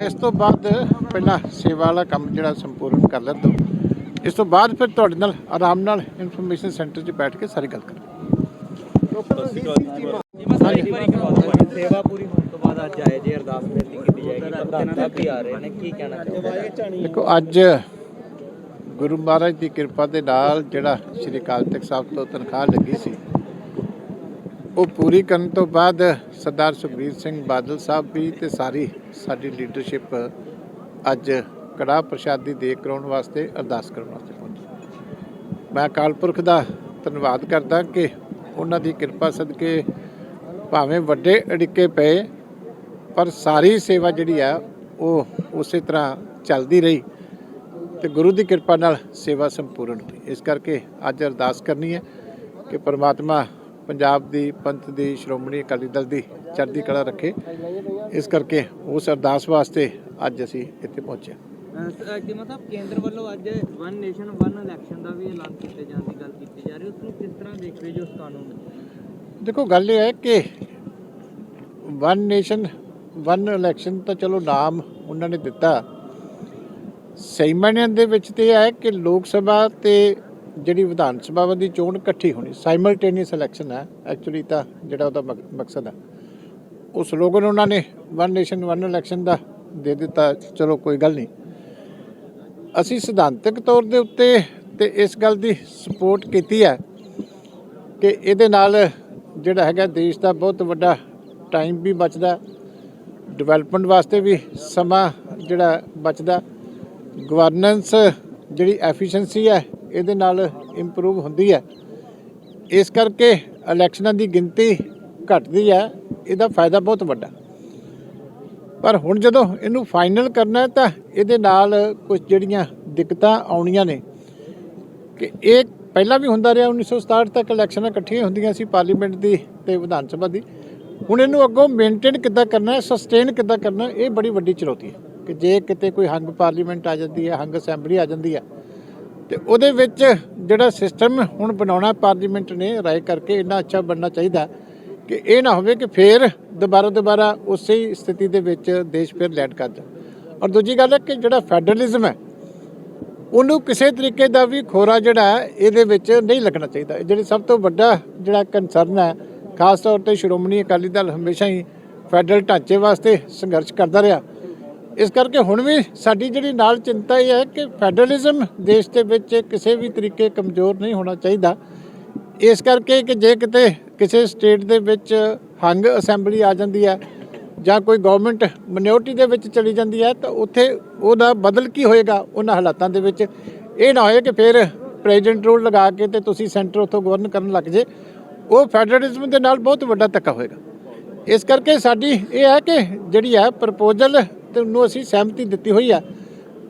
ਇਸ ਤੋਂ ਬਾਅਦ ਪਹਿਲਾਂ ਸੇਵਾ ਵਾਲਾ ਕੰਮ ਜਿਹੜਾ ਸੰਪੂਰਨ ਕਰ ਲੈਣ ਦਿਓ। ਇਸ ਤੋਂ ਬਾਅਦ ਫਿਰ ਤੁਹਾਡੇ ਨਾਲ ਆਰਾਮ ਨਾਲ ਇਨਫੋਰਮੇਸ਼ਨ ਸੈਂਟਰ 'ਚ ਬੈਠ ਕੇ ਸਾਰੀ ਗੱਲ ਕਰਾਂਗੇ। ਦਿਓ। ਸੇਵਾ ਪੂਰੀ ਹੋਣ ਤੋਂ ਬਾਅਦ ਅੱਜ ਆਏ ਜੇ ਅਰਦਾਸ ਬੇਨਤੀ ਕੀਤੀ ਜਾਏਗੀ। ਪ੍ਰਧਾਨ ਸਾਹਿਬ ਵੀ ਆ ਰਹੇ ਨੇ ਕੀ ਕਹਿਣਾ ਚਾਹੁੰਦੇ ਦੇਖੋ ਅੱਜ ਗੁਰੂ ਮਹਾਰਾਜ ਦੀ ਕਿਰਪਾ ਦੇ ਨਾਲ ਜਿਹੜਾ ਸ਼੍ਰੀ ਅਕਾਲ ਤਖਤ ਸਾਹਿਬ ਤੋਂ ਤਨਖਾਹ ਲੱਗੀ ਸੀ ਉਹ ਪੂਰੀ ਕਰਨ ਤੋਂ ਬਾਅਦ ਸਰਦਾਰ ਸੁਖਬੀਰ ਸਿੰਘ ਬਾਦਲ ਸਾਹਿਬ ਵੀ ਤੇ ਸਾਰੀ ਸਾਡੀ ਲੀਡਰਸ਼ਿਪ ਅੱਜ ਕੜਾ ਪ੍ਰਸ਼ਾਦ ਦੀ ਦੇਗ ਕਰਾਉਣ ਵਾਸਤੇ ਅਰਦਾਸ ਕਰਨ ਵਾਸਤੇ ਪਹੁੰਚੀ। ਮੈਂ ਅਕਾਲ ਪੁਰਖ ਦਾ ਧੰਨਵਾਦ ਕਰਦਾ ਕਿ ਉਹਨਾਂ ਦੀ ਕਿਰਪਾ ਸਦਕੇ ਭਾਵੇਂ ਵੱਡੇ ਅੜਿੱਕੇ ਪਏ, ਪਰ ਸਾਰੀ ਸੇਵਾ ਜਿਹੜੀ ਆ, ਉਹ ਉਸੇ ਤਰ੍ਹਾਂ ਚੱਲਦੀ ਰਹੀ ਤੇ ਗੁਰੂ ਦੀ ਕਿਰਪਾ ਨਾਲ ਸੇਵਾ ਸੰਪੂਰਨ ਹੋਈ। ਇਸ ਕਰਕੇ ਅੱਜ ਅਰਦਾਸ ਕਰਨੀ ਹੈ ਕਿ ਪਰਮਾਤਮਾ ਪੰਜਾਬ ਦੀ ਪੰਥ ਦੀ ਸ਼੍ਰੋਮਣੀ ਅਕਾਲੀ ਦਲ ਦੀ ਚੜ੍ਹਦੀ ਕਲਾ ਰੱਖੇ। ਇਸ ਕਰਕੇ ਉਸ ਅਰਦਾਸ ਵਾਸਤੇ ਅੱਜ ਅਸੀਂ ਇੱਥੇ ਪਹੁੰਚੇ ਹਾਂ। ਕਿ ਮਤਲਬ ਕੇਂਦਰ ਵੱਲੋਂ ਅੱਜ ਵਨ ਨੇਸ਼ਨ ਵਨ ਇਲੈਕਸ਼ਨ ਦਾ ਵੀ ਐਲਾਨ ਕੀਤੇ ਜਾਣ ਦੀ ਗੱਲ ਕੀਤੀ ਜਾ ਰਹੀ ਉਸ ਨੂੰ ਕਿਸ ਤਰ੍ਹਾਂ ਦੇਖ ਰਹੇ ਜੋ ਉਸ ਕਾਨੂੰਨ ਨੂੰ? ਦੇਖੋ ਗੱਲ ਇਹ ਹੈ ਕਿ ਵਨ ਨੇਸ਼ਨ ਵਨ ਇਲੈਕਸ਼ਨ ਤਾਂ ਚਲੋ ਨਾਮ ਉਹਨਾਂ ਨੇ ਦਿੱਤਾ। ਸਹੀ ਮਾਇਨਿਆਂ ਦੇ ਵਿੱਚ ਤੇ ਹੈ ਕਿ ਲੋਕ ਸਭਾ ਤੇ ਜਿਹੜੀ ਵਿਧਾਨ ਸਭਾ ਦੀ ਚੋਣ ਇਕੱਠੀ ਹੋਣੀ ਸਾਈਮਲਟੇਨੀਅਸ ਇਲੈਕਸ਼ਨ ਹੈ ਐਕਚੁਅਲੀ ਤਾਂ ਜਿਹੜਾ ਉਹਦਾ ਮਕ- ਮਕਸਦ ਹੈ। ਉਹ ਸਲੋਗਨ ਉਹਨਾਂ ਨੇ ਵਨ ਨੇਸ਼ਨ ਵਨ ਇਲੈਕਸ਼ਨ ਦਾ ਦੇ ਦਿੱਤਾ, ਚਲੋ ਕੋਈ ਗੱਲ ਨਹੀਂ। ਅਸੀਂ ਸਿਧਾਂਤਕ ਤੌਰ ਦੇ ਉੱਤੇ ਤੇ ਇਸ ਗੱਲ ਦੀ ਸਪੋਰਟ ਕੀਤੀ ਹੈ ਕਿ ਇਹਦੇ ਨਾਲ ਜਿਹੜਾ ਹੈਗਾ ਦੇਸ਼ ਦਾ ਬਹੁਤ ਵੱਡਾ ਟਾਈਮ ਵੀ ਬਚਦਾ ਡਿਵੈਲਪਮੈਂਟ ਵਾਸਤੇ ਵੀ ਸਮਾਂ ਜਿਹੜਾ ਬਚਦਾ ਗਵਰਨੈਂਸ ਜਿਹੜੀ ਐਫੀਸ਼ੀਐਂਸੀ ਹੈ ਇਹਦੇ ਨਾਲ ਇੰਪਰੂਵ ਹੁੰਦੀ ਹੈ। ਇਸ ਕਰਕੇ ਇਲੈਕਸ਼ਨਾਂ ਦੀ ਗਿਣਤੀ ਘਟਦੀ ਹੈ। ਇਹਦਾ ਫਾਇਦਾ ਬਹੁਤ ਵੱਡਾ। ਪਰ ਹੁਣ ਜਦੋਂ ਇਹਨੂੰ ਫਾਈਨਲ ਕਰਨਾ ਹੈ ਤਾਂ ਇਹਦੇ ਨਾਲ ਕੁਝ ਜਿਹੜੀਆਂ ਦਿੱਕਤਾਂ ਆਉਣੀਆਂ ਨੇ ਕਿ ਇਹ ਪਹਿਲਾਂ ਵੀ ਹੁੰਦਾ ਰਿਹਾ 1967 ਤੱਕ ਇਲੈਕਸ਼ਨਾਂ ਇਕੱਠੀਆਂ ਹੁੰਦੀਆਂ ਸੀ ਪਾਰਲੀਮੈਂਟ ਦੀ ਤੇ ਵਿਧਾਨ ਸਭਾ ਦੀ। ਹੁਣ ਇਹਨੂੰ ਅੱਗੋਂ ਮੇਨਟੇਨ ਕਿੱਦਾਂ ਕਰਨਾ ਹੈ ਸਸਟੇਨ ਕਿੱਦਾਂ ਕਰਨਾ ਇਹ ਬੜੀ ਵੱਡੀ ਚੁਣੌਤੀ ਹੈ ਕਿ ਜੇ ਕਿਤੇ ਕੋਈ ਹੰਗ ਪਾਰਲੀਮੈਂਟ ਆ ਜਾਂਦੀ ਹੈ, ਹੰਗ ਅਸੈਂਬਲੀ ਆ ਜਾਂਦੀ ਹੈ ਤੇ ਉਹਦੇ ਵਿੱਚ ਜਿਹੜਾ ਸਿਸਟਮ ਹੁਣ ਬਣਾਉਣਾ ਪਾਰਲੀਮੈਂਟ ਨੇ ਰਾਏ ਕਰਕੇ ਇੰਨਾ ਅੱਛਾ ਬਣਨਾ ਚਾਹੀਦਾ ਕਿ ਇਹ ਨਾ ਹੋਵੇ ਕਿ ਫੇਰ ਦੁਬਾਰਾ ਦੁਬਾਰਾ ਉਸੇ ਹੀ ਸਥਿਤੀ ਦੇ ਵਿੱਚ ਦੇਸ਼ ਫਿਰ ਲੈਂਡ ਕਰ ਜਾ ਔਰ ਦੂਜੀ ਗੱਲ ਹੈ ਕਿ ਜਿਹੜਾ ਫੈਡਰਲਿਜ਼ਮ ਹੈ, ਉਹਨੂੰ ਕਿਸੇ ਤਰੀਕੇ ਦਾ ਵੀ ਖੋਰਾ ਜਿਹੜਾ ਹੈ, ਇਹਦੇ ਵਿੱਚ ਨਹੀਂ ਲੱਗਣਾ ਚਾਹੀਦਾ। ਜਿਹੜੀ ਸਭ ਤੋਂ ਵੱਡਾ ਜਿਹੜਾ ਕੰਸਰਨ ਹੈ, ਖਾਸ ਤੌਰ ਤੇ ਸ਼੍ਰੋਮਣੀ ਅਕਾਲੀ ਦਲ ਹਮੇਸ਼ਾ ਹੀ ਫੈਡਰਲ ਢਾਂਚੇ ਵਾਸਤੇ ਸੰਘਰਸ਼ ਕਰਦਾ ਰਿਹਾ। ਇਸ ਕਰਕੇ ਹੁਣ ਵੀ ਸਾਡੀ ਜਿਹੜੀ ਨਾਲ ਚਿੰਤਾ ਇਹ ਹੈ ਕਿ ਫੈਡਰਲਿਜ਼ਮ ਦੇਸ਼ ਦੇ ਵਿੱਚ ਕਿਸੇ ਵੀ ਤਰੀਕੇ ਕਮਜ਼ੋਰ ਨਹੀਂ ਹੋਣਾ ਚਾਹੀਦਾ। ਇਸ ਕਰਕੇ ਕਿ ਜੇ ਕਿਤੇ ਕਿਸੇ ਸਟੇਟ ਦੇ ਵਿੱਚ ਹੰਗ ਅਸੈਂਬਲੀ ਆ ਜਾਂਦੀ ਹੈ ਜਾਂ ਕੋਈ ਗਵਰਨਮੈਂਟ ਮਿਨੋਰਟੀ ਦੇ ਵਿੱਚ ਚਲੀ ਜਾਂਦੀ ਹੈ ਤਾਂ ਉੱਥੇ ਉਹਦਾ ਬਦਲ ਕੀ ਹੋਏਗਾ ਉਹਨਾਂ ਹਾਲਾਤਾਂ ਦੇ ਵਿੱਚ? ਇਹ ਨਾ ਹੋਏ ਕਿ ਫਿਰ ਪ੍ਰੈਜ਼ੀਡੈਂਟ ਰੂਲ ਲਗਾ ਕੇ ਤੇ ਤੁਸੀਂ ਸੈਂਟਰ ਉੱਥੋਂ ਗਵਰਨ ਕਰਨ ਲੱਗ ਜੇ। ਉਹ ਫੈਡਰਲਿਜ਼ਮ ਦੇ ਨਾਲ ਬਹੁਤ ਵੱਡਾ ਧੱਕਾ ਹੋਏਗਾ। ਇਸ ਕਰਕੇ ਸਾਡੀ ਇਹ ਹੈ ਕਿ ਜਿਹੜੀ ਹੈ ਪ੍ਰਪੋਜ਼ਲ ਤੇ ਨੂੰ ਅਸੀਂ ਸਹਿਮਤੀ ਦਿੱਤੀ ਹੋਈ ਆ।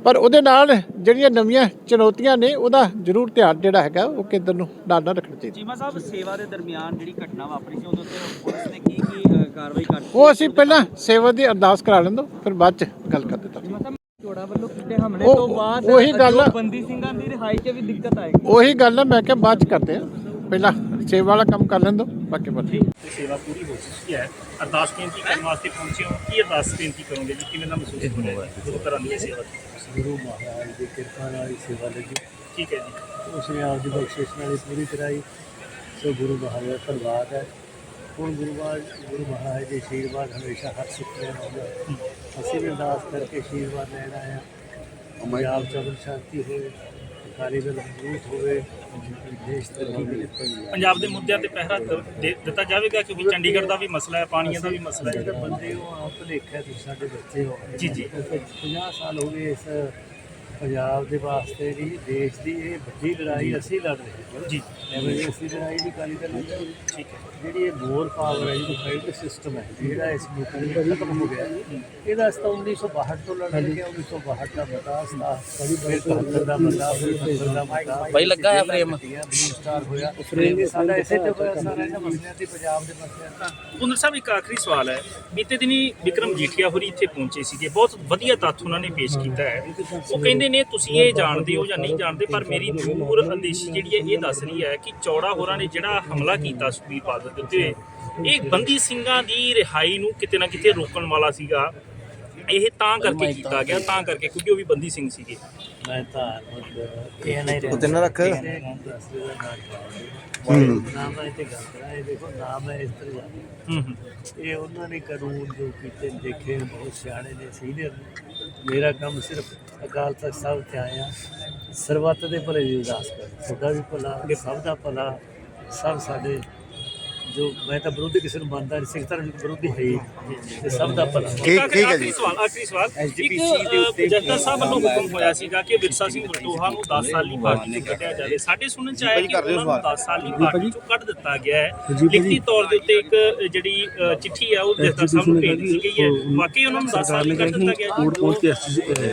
ਪਰ ਉਹਦੇ ਨਾਲ ਜਿਹੜੀਆਂ ਨਵੀਆਂ ਚੁਣੌਤੀਆਂ ਨੇ ਉਹਦਾ ਜ਼ਰੂਰ ਧਿਆਨ ਜਿਹੜਾ ਹੈਗਾ ਉਹ ਕੇਂਦਰ ਨੂੰ ਨਾਲ ਨਾਲ ਰੱਖਣਾ ਚਾਹੀਦਾ। ਚੀਮਾ ਸਾਹਿਬ ਸੇਵਾ ਦੇ ਦਰਮਿਆਨ ਜਿਹੜੀ ਘਟਨਾ ਵਾਪਰੀ ਸੀ ਉਦੋਂ ਤੇ ਪੁਲਿਸ ਨੇ ਕੀ ਕੀ ਕਾਰਵਾਈ ਕਰ ਉਹ ਅਸੀਂ ਪਹਿਲਾਂ ਸੇਵਾ ਦੀ ਅਰਦਾਸ ਕਰਾ ਲੈਂਦੋ ਫਿਰ ਬਾਅਦ ਚ ਗੱਲ ਕਰ ਦਿੱਤਾ ਚੋੜਾ ਵੱਲੋਂ ਕੀਤੇ ਹਮਲੇ ਉਹ- ਤੋਂ ਬਾਅਦ ਉਹੀ ਗੱਲ ਬੰਦੀ ਸਿੰਘਾਂ ਦੀ ਰਿਹਾਈ 'ਚ ਵੀ ਦਿੱਕਤ ਆਏਗੀ। ਉਹੀ ਗੱਲ ਹੈ ਮੈਂ ਕਿਹਾ ਬਾਅਦ ਚ ਕਰਦੇ ਆ ਪਹਿਲਾਂ ਸੇਵਾ ਵਾਲਾ ਕੰਮ ਕਰ ਲੈਂਦੋ ਬਾਕੀ ਬਾਤ ਤੇ ਸੇਵਾ ਪੂਰੀ ਹੋ ਚੁੱਕੀ ਹੈ। ਅਰਦਾਸ ਬੇਨਤੀ ਕਰਨ ਵਾਸਤੇ ਪਹੁੰਚੇ ਹੋ। ਕੀ ਅਰਦਾਸ ਬੇਨਤੀ ਕਰੋਗੇ ਜੀ? ਕਿਵੇਂ ਦਾ ਮਹਿਸੂਸ ਹੋ ਰਿਹਾ ਹੈ? ਗੁਰੂ ਘਰਾਂ ਦੀ ਸੇਵਾ ਗੁਰੂ ਮਹਾਰਾਜ ਦੀ ਕਿਰਪਾ ਨਾਲ ਹੀ ਸੇਵਾ ਲੱਗੀ। ਠੀਕ ਹੈ ਜੀ। ਉਸਨੇ ਆਪ ਦੀ ਬਖਸ਼ਿਸ਼ ਨਾਲ ਪੂਰੀ ਕਰਾਈ। ਸੋ ਗੁਰੂ ਮਹਾਰਾਜ ਦਾ ਧੰਨਵਾਦ ਹੈ। ਹੁਣ ਗੁਰੂ ਮਹਾਰਾਜ ਗੁਰੂ ਮਹਾਰਾਜ ਦੇ ਆਸ਼ੀਰਵਾਦ ਹਮੇਸ਼ਾ ਹਰ ਸਿੱਖ ਤੇ ਰਹੂਗਾ ਅਸੀਂ ਵੀ ਅਰਦਾਸ ਕਰਕੇ ਆਸ਼ੀਰਵਾਦ ਲੈਣ ਹਾਂ। ਪੰਜਾਬ ਚ ਅਮਨ ਸ਼ਾਂਤੀ ਹੋਵੇ। ਅਕਾਲੀ ਦਲ ਮਜ਼ਬੂਤ ਹੋਵੇ ਦੇਸ਼ ਤਰੱਕੀ ਕਰੇ ਪੰਜਾਬ ਦੇ ਮੁੱਦਿਆਂ ਤੇ ਪਹਿਰਾ ਦ- ਦੇ- ਦਿੱਤਾ ਜਾਵੇਗਾ ਕਿਉਂਕਿ ਚੰਡੀਗੜ੍ਹ ਦਾ ਵੀ ਮਸਲਾ ਹੈ ਪਾਣੀਆਂ ਦਾ ਵੀ ਮਸਲਾ ਹੈ। ਬੰਦੇ ਹੋ ਆਪ ਭੁਲੇਖਾ ਤੁਸੀਂ ਸਾਡੇ ਬੱਚੇ ਹੋ। ਜੀ, ਜੀ। 50 ਸਾਲ ਹੋ ਗਏ ਇਸ ਪੰਜਾਬ ਦੇ ਵਾਸਤੇ ਵੀ ਦੇਸ਼ ਦੀ ਇਹ ਵੱਡੀ ਲੜਾਈ ਅਸੀਂ ਲੜ ਰਹੇ ਹਾਂ। ਜੀ। ਐਮਰਜੈਂਸੀ ਲੜਾਈ ਦੀ ਕਾਲੀ ਦਲ ਨਹੀਂ ਲੜੀ। ਠੀਕ ਹੈ। ਜਿਹੜੀ ਇਹ ਮੋਰ ਪਾਵਰ ਹੈ ਜਿਹੜੀ ਫਾਈਟ ਸਿਸਟਮ ਹੈ ਜਿਹੜਾ ਇਸ ਵਿੱਚ ਖਤਮ ਹੋ ਗਿਆ ਇਹਦਾ ਅਸਤਾ 1962 ਤੋਂ ਲੜ ਰਹੇ ਹਾਂ 1962 ਦਾ ਬਤਾ ਸਤਾ ਫਿਰ 72 ਦਾ ਬਤਾ ਫਿਰ 70 ਦਾ ਬਤਾ ਬਾਈ ਲੱਗਾ ਹੈ ਫਰੇਮ ਸਟਾਰ ਹੋਇਆ। ਫਰੇਮ ਸਾਡਾ ਇਸੇ ਤੇ ਹੋਇਆ ਸਾਰਾ ਇਹਨਾਂ ਮਸਲਿਆਂ ਤੇ ਪੰਜਾਬ ਦੇ ਮਸਲਿਆਂ ਤੇ। ਪੁੰਦਰ ਸਾਹਿਬ ਇੱਕ ਆਖਰੀ ਸਵਾਲ ਹੈ। ਬੀਤੇ ਦਿਨੀ ਵਿਕਰਮ ਜੀਠੀਆ ਹੋਰੀ ਇੱਥੇ ਪਹੁੰਚੇ ਸੀਗੇ। ਬਹੁਤ ਵਧੀਆ ਤੱਥ ਉਹਨਾਂ ਨੇ ਪੇਸ਼ ਕੀਤਾ ਹੈ। ਉਹ ਕਹਿੰਦੇ ਨੇ ਤੁਸੀਂ ਇਹ ਜਾਣਦੇ ਹੋ ਜਾਂ ਨਹੀਂ ਜਾਣਦੇ? ਪਰ ਮੇਰੀ ਦੂਰ ਅੰਦੇਸ਼ੀ ਜਿਹੜੀ ਹੈ ਇਹ ਦੱਸ ਰਹੀ ਹੈ ਕਿ ਚੌੜਾ ਹੋਰਾਂ ਨੇ ਜਿਹੜਾ ਹਮਲਾ ਕੀਤਾ ਸੁਖਬੀਰ ਬਾਦਲ ਦੇ ਉੱਤੇ ਇਹ ਬੰਦੀ ਸਿੰਘਾਂ ਦੀ ਰਿਹਾਈ ਨੂੰ ਕਿਤੇ ਨਾ ਕਿਤੇ ਰੋਕਣ ਵਾਲਾ ਸੀਗਾ। ਇਹ ਤਾਂ ਕਰਕੇ ਕੀਤਾ ਗਿਆ ਤਾਂ ਕਰਕੇ ਕਿਉਂਕਿ ਉਹ ਵੀ ਬੰਦੀ ਸਿੰਘ ਸੀਗੇ। ਮੈਂ ਧਾਰਮਿਕ ਇਹ ਨਹੀਂ ਉਹ ਤਿੰਨ ਰੱਖ। ਨਾਮ ਹੈ ਤੇ ਗੱਲ ਕਰਾਂ ਇਹ ਦੇਖੋ ਨਾਮ ਹੈ ਇਸ ਤਰ੍ਹਾਂ ਹੂੰ ਹੂੰ ਇਹ ਉਹਨਾਂ ਨੇ ਕਾਨੂੰਨ ਜੋ ਕੀਤੇ ਦੇਖੇ ਬਹੁਤ ਸਿਆਣੇ ਨੇ ਸੀਨੀਅਰ ਮੇਰਾ ਕੰਮ ਸਿਰਫ ਅਕਾਲ ਤਖਤ ਸਾਹਿਬ ਤੇ ਆਇਆ। ਸਰਬੱਤ ਦੇ ਭਲੇ ਦੀ ਅਰਦਾਸ ਕਰ ਤੁਹਾਡਾ ਵੀ ਭਲਾ ਸਭ ਦਾ ਭਲਾ ਸਭ ਸਾਡੇ ਜੋ ਮੈਂ ਤਾਂ ਵਿਰੋਧੀ ਕਿਸੇ ਨੂੰ ਮੰਨਦਾ ਨਹੀਂ ਸਿੱਖ ਧਰਮ ਦੇ ਵਿਰੋਧੀ ਹੈ ਹੀ ਨਹੀਂ। ਤੇ ਸਭ ਦਾ ਭਲਾ। ਇੱਕ ਆਖਰੀ ਆਖਰੀ ਸਵਾਲ ਆਖਰੀ ਸਵਾਲ। ਇੱਕ ਜੱਟਾ ਸਾਹਿਬ ਵੱਲੋਂ ਹੁਕਮ ਹੋਇਆ ਸੀਗਾ ਕਿ ਵਿਰਸਾ ਸਿੰਘ ਵਲਟੋਹਾ ਨੂੰ 10 ਸਾਲੀ ਪਾਰਟੀ ਤੋਂ ਕੱਢਿਆ ਜਾਵੇ। ਸਾਡੇ ਸੁਣਨ ਚ ਆਇਆ ਕਿ ਉਹਨਾਂ ਨੂੰ 10 ਸਾਲੀ ਪਾਰਟੀ ਤੋਂ ਕੱਢ ਦਿੱਤਾ ਗਿਆ ਹੈ। ਲਿਖਤੀ ਤੌਰ ਦੇ ਉੱਤੇ ਇੱਕ ਜਿਹੜੀ ਚਿੱਠੀ ਹੈ ਉਹ ਜੱਟਾ ਸਾਹਿਬ ਨੂੰ ਭੇਜ ਦਿੱਤੀ ਗਈ ਹੈ। ਵਾਕਈ ਉਹਨਾਂ ਨੂੰ 10 ਸਾਲੀ ਕੱਢ ਦਿੱਤਾ ਗਿਆ। ਕੋਰਟ ਪਹੁੰਚ ਕੇ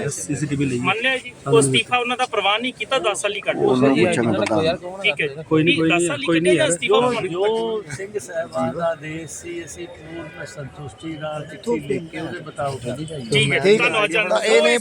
ਸੀਸੀਟੀਵੀ ਲਈ। ਮੰਨ ਲਿਆ ਜੀ। ਉਹ ਅਸਤੀਫਾ ਉਹਨਾਂ ਦਾ ਪ੍ਰਵਾਨ ਨਹੀਂ ਕੀਤਾ 10 ਸਾਲੀ ਕੱਢ ਦਿੱਤਾ। ਠੀਕ ਹੈ ਜੀ। ਕੋਈ ਨਹੀਂ, ਕੋਈ 10 ਨਹੀਂ, ਕੋਈ ਨਹੀਂ ਜਾਂ ਯਾਰ। ਸਿੰਘ ਸਾਹਿਬਾਨ ਦਾ ਆਦੇਸ਼ ਸੀ ਅਸੀਂ ਪੂਰਨ ਸੰਤੁਸ਼ਟੀ ਨਾਲ ਚਿੱਠੀ ਲਿਖ ਕੇ ਉਹਦੇ ਮੁਤਾਬਕ ਠੀਕ ਹੈ ਧੰਨਵਾਦ ਜੀ ਇਹ ਨਹੀਂ